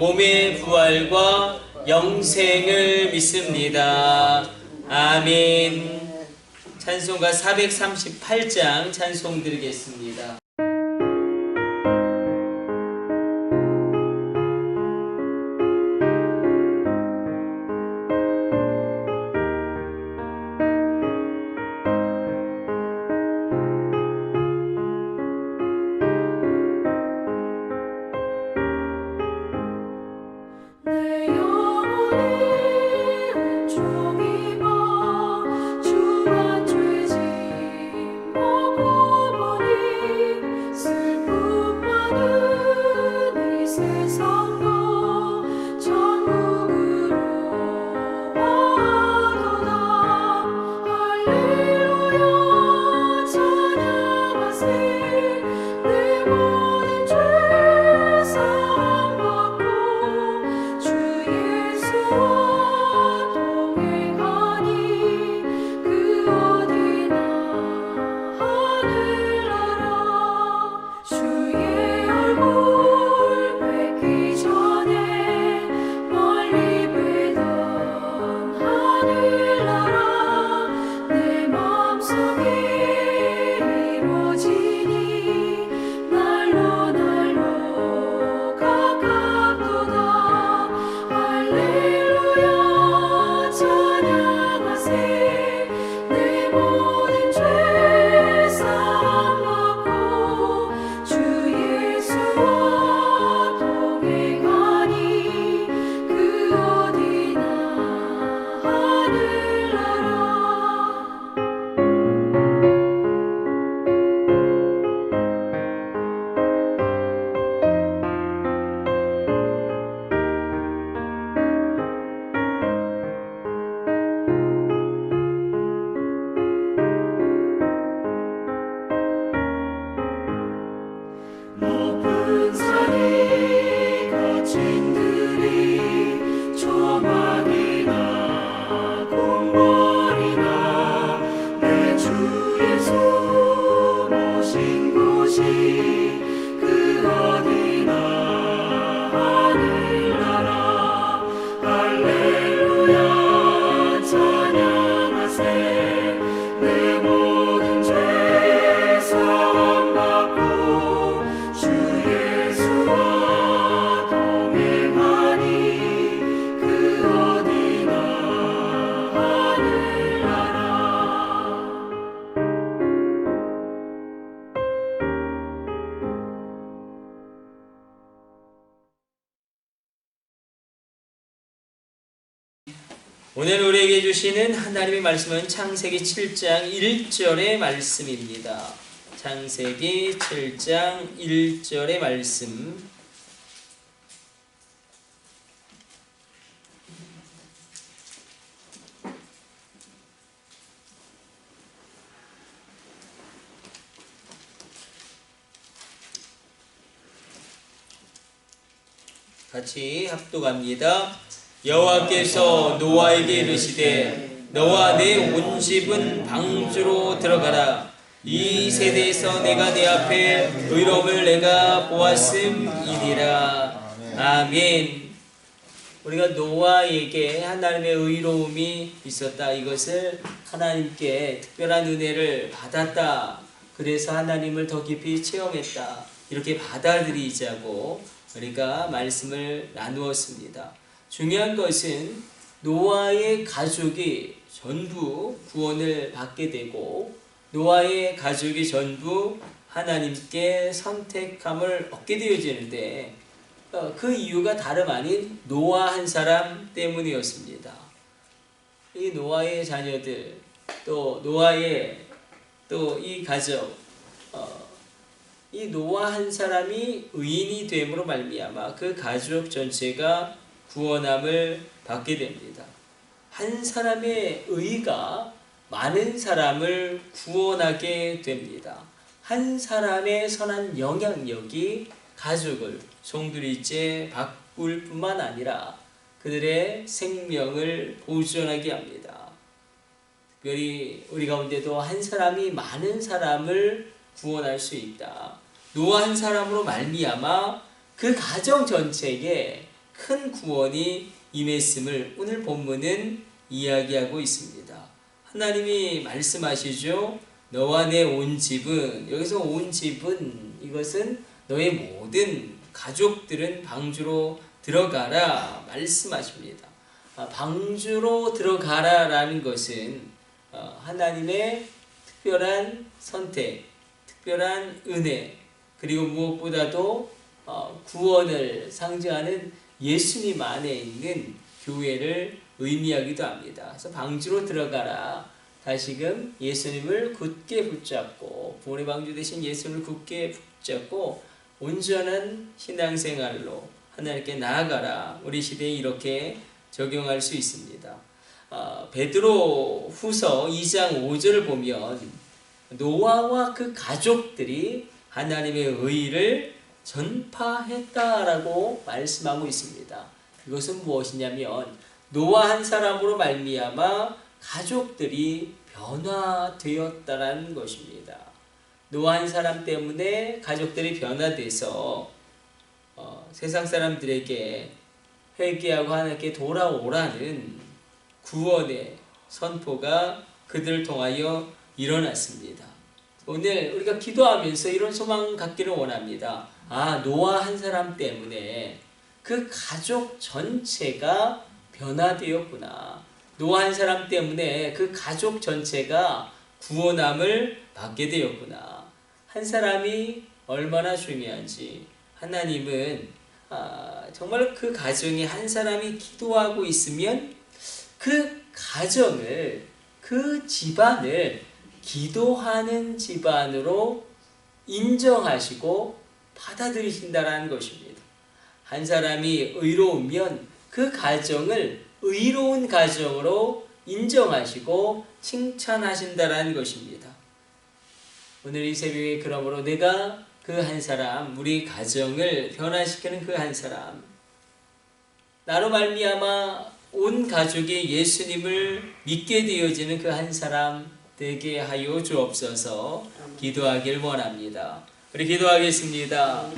몸의 부활과 영생을 믿습니다. 아멘. 찬송가 438장 찬송 드리겠습니다. 오늘 우리에게 주시는 하나님의 말씀은 창세기 7장 1절의 말씀입니다. 창세기 7장 1절의 말씀. 같이 합독합니다. 여호와께서 노아에게 이르시되 너와 내 온 집은 방주로 들어가라. 이 세대에서 내가 내 앞에 의로움을 내가 보았음이니라. 아멘. 우리가 노아에게 하나님의 의로움이 있었다. 이것을 하나님께 특별한 은혜를 받았다. 그래서 하나님을 더 깊이 체험했다. 이렇게 받아들이자고 우리가 말씀을 나누었습니다. 중요한 것은 노아의 가족이 전부 구원을 받게 되고 노아의 가족이 전부 하나님께 선택함을 얻게 되어지는데 어, 그 이유가 다름 아닌 노아 한 사람 때문이었습니다. 이 노아의 자녀들 또 노아의 또 이 가족 어, 이 노아 한 사람이 의인이 됨으로 말미암아 그 가족 전체가 구원함을 받게 됩니다. 한 사람의 의가 많은 사람을 구원하게 됩니다. 한 사람의 선한 영향력이 가족을 송두리째 바꿀 뿐만 아니라 그들의 생명을 보존하게 합니다. 특별히 우리 가운데도 한 사람이 많은 사람을 구원할 수 있다. 노아 한 사람으로 말미암아 그 가정 전체에 큰 구원이 임했음을 오늘 본문은 이야기하고 있습니다. 하나님이 말씀하시죠. 너와 내 온 집은 여기서 온 집은 이것은 너의 모든 가족들은 방주로 들어가라 말씀하십니다. 아, 방주로 들어가라라는 것은 어, 하나님의 특별한 선택, 특별한 은혜, 그리고 무엇보다도 어, 구원을 상징하는 예수님 안에 있는 교회를 의미하기도 합니다. 그래서 방주로 들어가라. 다시금 예수님을 굳게 붙잡고 부모의 방주 대신 예수님을 굳게 붙잡고 온전한 신앙생활로 하나님께 나아가라. 우리 시대에 이렇게 적용할 수 있습니다. 아, 베드로 후서 2장 5절을 보면 노아와 그 가족들이 하나님의 의를 전파했다라고 말씀하고 있습니다. 그것은 무엇이냐면 노아 한 사람으로 말미암아 가족들이 변화되었다라는 것입니다. 노아 한 사람 때문에 가족들이 변화돼서 어, 세상 사람들에게 회개하고 하나님께 돌아오라는 구원의 선포가 그들을 통하여 일어났습니다. 오늘 우리가 기도하면서 이런 소망 갖기를 원합니다. 아, 노아 한 사람 때문에 그 가족 전체가 변화되었구나. 노아 한 사람 때문에 그 가족 전체가 구원함을 받게 되었구나. 한 사람이 얼마나 중요한지 하나님은 아, 정말 그 가정에 한 사람이 기도하고 있으면 그 가정을 그 집안을 기도하는 집안으로 인정하시고 받아들이신다라는 것입니다. 한 사람이 의로우면 그 가정을 의로운 가정으로 인정하시고 칭찬하신다라는 것입니다. 오늘 이 새벽에 그러므로 내가 그 한 사람, 우리 가정을 변화시키는 그 한 사람, 나로 말미암아 온 가족이 예수님을 믿게 되어지는 그 한 사람 되게 하여 주옵소서 기도하길 원합니다. 우리 기도하겠습니다.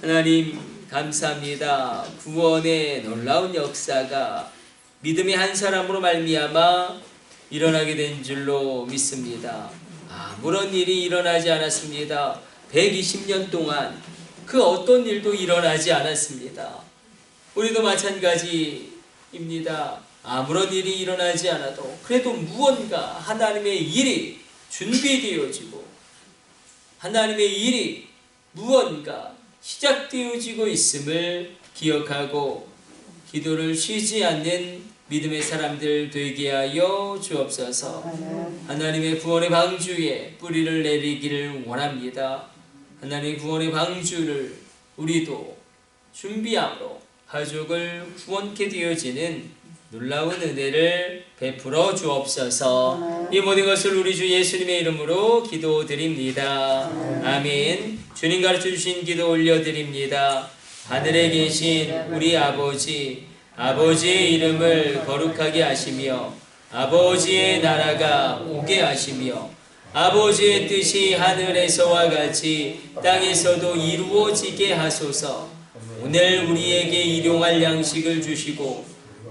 하나님 감사합니다. 구원의 놀라운 역사가 믿음의 한 사람으로 말미암아 일어나게 된 줄로 믿습니다. 아무런 일이 일어나지 않았습니다. 120년 동안 그 어떤 일도 일어나지 않았습니다. 우리도 마찬가지입니다. 아무런 일이 일어나지 않아도 그래도 무언가 하나님의 일이 준비되어지고 하나님의 일이 무언가 시작되어지고 있음을 기억하고 기도를 쉬지 않는 믿음의 사람들 되게 하여 주옵소서. 하나님의 구원의 방주에 뿌리를 내리기를 원합니다. 하나님의 구원의 방주를 우리도 준비함으로 가족을 구원케 되어지는 놀라운 은혜를 베풀어 주옵소서. 이 모든 것을 우리 주 예수님의 이름으로 기도드립니다. 아멘. 주님 가르쳐 주신 기도 올려드립니다. 하늘에 계신 우리 아버지, 아버지의 이름을 거룩하게 하시며, 아버지의 나라가 오게 하시며, 아버지의 뜻이 하늘에서와 같이 땅에서도 이루어지게 하소서. 오늘 우리에게 일용할 양식을 주시고,